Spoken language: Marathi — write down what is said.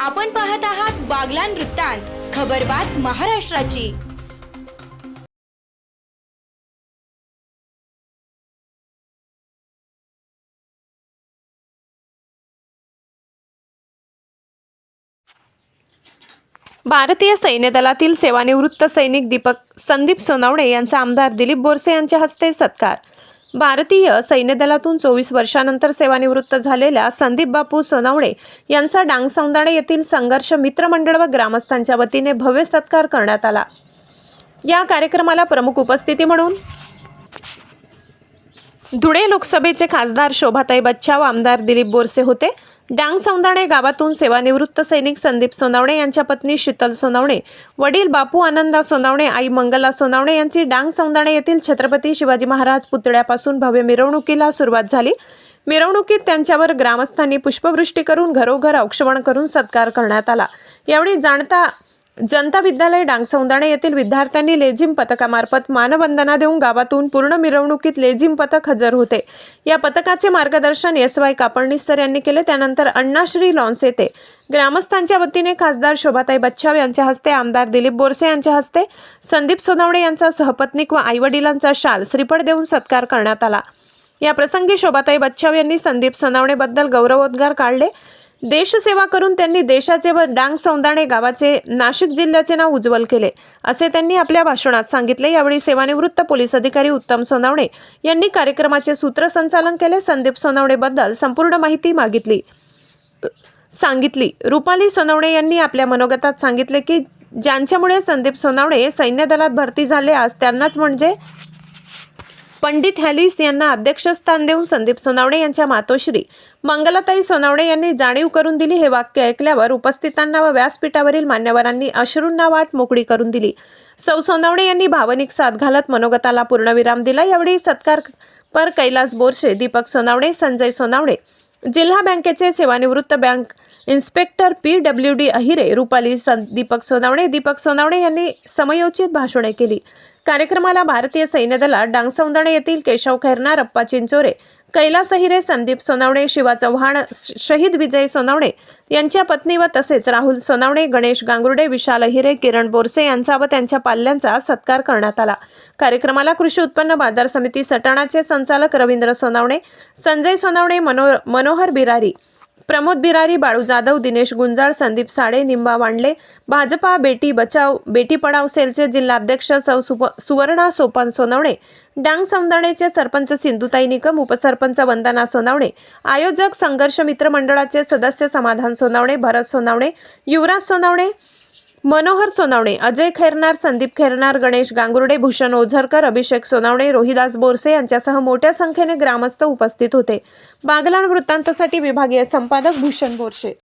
आपण पाहत आहात बागलान वृत्तांत खबरबात महाराष्ट्राची. भारतीय सैन्य दलातील सेवानिवृत्त सैनिक दीपक संदीप सोनावणे यांचा आमदार दिलीप बोरसे यांच्या हस्ते सत्कार. भारतीय सैन्यदलातून चोवीस वर्षानंतर सेवानिवृत्त झालेल्या संदीप बापू सोनावणे यांचा डांगसौंदाणे येथील संघर्ष मित्रमंडळ व ग्रामस्थांच्या वतीने भव्य सत्कार करण्यात आला. या कार्यक्रमाला प्रमुख उपस्थिती म्हणून धुळे लोकसभेचे खासदार शोभाताई बच्चाव आमदार दिलीप बोरसे होते. डांग सौंदाणे गावातून सेवानिवृत्त सैनिक संदीप सोनावणे यांच्या पत्नी शीतल सोनावणे वडील बापू आनंदा सोनावणे आई मंगला सोनावणे यांची डांग सौंदाणे येथील छत्रपती शिवाजी महाराज पुतळ्यापासून भव्य मिरवणुकीला सुरुवात झाली. मिरवणुकीत त्यांच्यावर ग्रामस्थांनी पुष्पवृष्टी करून घरोघर औक्षवण करून सत्कार करण्यात आला. यावेळी जाणता जनता विद्यालय डांगसौंदाणे येथील विद्यार्थ्यांनी लेझिम पथकामार्फत मानवंदना देऊन गावातून पूर्ण मिरवणुकीत लेझिम पथक हजर होते. या पथकाचे मार्गदर्शन एस वाय कापडणीस्तर यांनी केले. त्यानंतर अण्णाश्री लॉन्स येथे ग्रामस्थांच्या वतीने खासदार शोभाताई बच्छाव यांच्या हस्ते आमदार दिलीप बोरसे यांच्या हस्ते संदीप सोनवणे यांचा सहपत्नीक व आईवडिलांचा शाल श्रीफळ देऊन सत्कार करण्यात आला. या प्रसंगी शोभाताई बच्छाव यांनी संदीप सोनावणेबद्दल गौरवोद्गार काढले. देशसेवा करून त्यांनी देशाचे व डांग सौंदाणे गावाचे नाशिक जिल्ह्याचे नाव उज्ज्वल केले असे त्यांनी आपल्या भाषणात सांगितले. यावेळी सेवानिवृत्त पोलीस अधिकारी उत्तम सोनावणे यांनी कार्यक्रमाचे सूत्रसंचालन केले. संदीप सोनावणेबद्दल संपूर्ण माहिती मागितली सांगितली. रुपाली सोनवणे यांनी आपल्या मनोगतात सांगितले की ज्यांच्यामुळे संदीप सोनावणे सैन्य दलात भरती झाले आज त्यांनाच म्हणजे पंडित हॅलिस यांना अध्यक्षस्थान देऊन संदीप सोनावणे यांच्या मातोश्री मंगलाताई सोनावणे यांनी जाणीव करून दिली हे वाक्य ऐकल्यावर उपस्थितांना व व्यासपीठावरील मान्यवरांनी अश्रूंना वाट मोकळी करून दिली. सौ सोनावणे यांनी भावनिक साथ घालत मनोगताला पूर्णविराम दिला. यावेळी सत्कार पर कैलास बोरशे दीपक सोनावणे संजय सोनावणे जिल्हा बँकेचे सेवानिवृत्त bank inspector P W D Ahire Rupali सन दीपक सोनावणे दीपक सोनावणे यांनी समयोचित भाषणे केली. कार्यक्रमाला भारतीय सैन्य दलात डांगसौंदणे येथील केशव खैरनार अप्पा चिंचोरे कैलास अहिरे संदीप सोनावणे शिवा चव्हाण शहीद विजय सोनावणे यांच्या पत्नी व तसेच राहुल सोनावणे गणेश गांगुर्डे विशाल अहिरे किरण बोरसे यांचा व त्यांच्या पाल्यांचा सत्कार करण्यात आला. कार्यक्रमाला कृषी उत्पन्न बाजार समिती सटाणाचे संचालक रवींद्र सोनावणे संजय सोनावणे मनो मनोहर बिरारी प्रमोद बिरारी बाळू जाधव दिनेश गुंजाळ संदीप साडे निंबा वांडले भाजपा बेटी बचाव बेटी पडाव सेलचे जिल्हाध्यक्ष सौ सुप सुवर्णा सोपान सोनवणे डांग समदाणेचे सरपंच सिंधुताई निकम उपसरपंच वंदना सोनावणे आयोजक संघर्ष मित्र मंडळाचे सदस्य समाधान सोनावणे भरत सोनावणे युवराज सोनावणे मनोहर सोनावणे अजय खैरनार संदीप खैरनार गणेश गांगुर्डे भूषण ओझरकर अभिषेक सोनावणे रोहिदास बोरसे यांच्यासह मोठ्या संख्येने ग्रामस्थ उपस्थित होते. बागलाण वृत्तांतासाठी विभागीय संपादक भूषण बोरसे.